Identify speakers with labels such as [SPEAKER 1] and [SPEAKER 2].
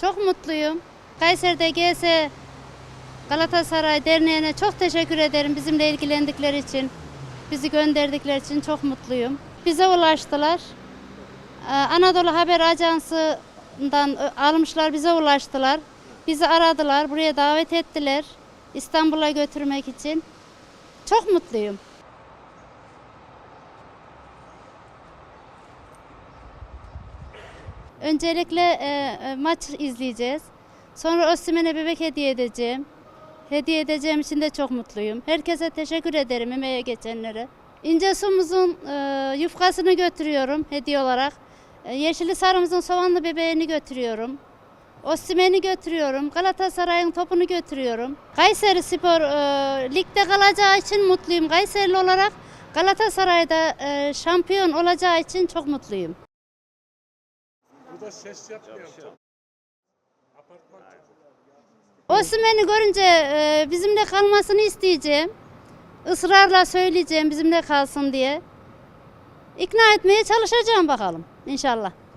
[SPEAKER 1] Çok mutluyum. Kayseri'de GS Galatasaray Derneği'ne çok teşekkür ederim bizimle ilgilendikleri için. Bizi gönderdikleri için çok mutluyum. Bize ulaştılar. Ee, Anadolu Haber Ajansı'ndan e, almışlar, bize ulaştılar. Bizi aradılar, buraya davet ettiler. İstanbul'a götürmek için. Çok mutluyum. Öncelikle e, e, maç izleyeceğiz. Sonra Osimhen'e bebek hediye edeceğim. Hediye edeceğim için de çok mutluyum. Herkese teşekkür ederim emeğe geçenlere. İnce sumuzun e, yufkasını götürüyorum hediye olarak. E, yeşili sarımızın soğanlı bebeğini götürüyorum. Osimhen'i götürüyorum. Galatasaray'ın topunu götürüyorum. Kayseri Spor e, ligde kalacağı için mutluyum. Kayserili olarak Galatasaray'da e, şampiyon olacağı için çok mutluyum.
[SPEAKER 2] Burada ses. Apartman çocuğu.
[SPEAKER 1] Osimhen'i görünce e, bizimle kalmasını isteyeceğim. Israrla söyleyeceğim bizimle kalsın diye. İkna etmeye çalışacağım bakalım inşallah.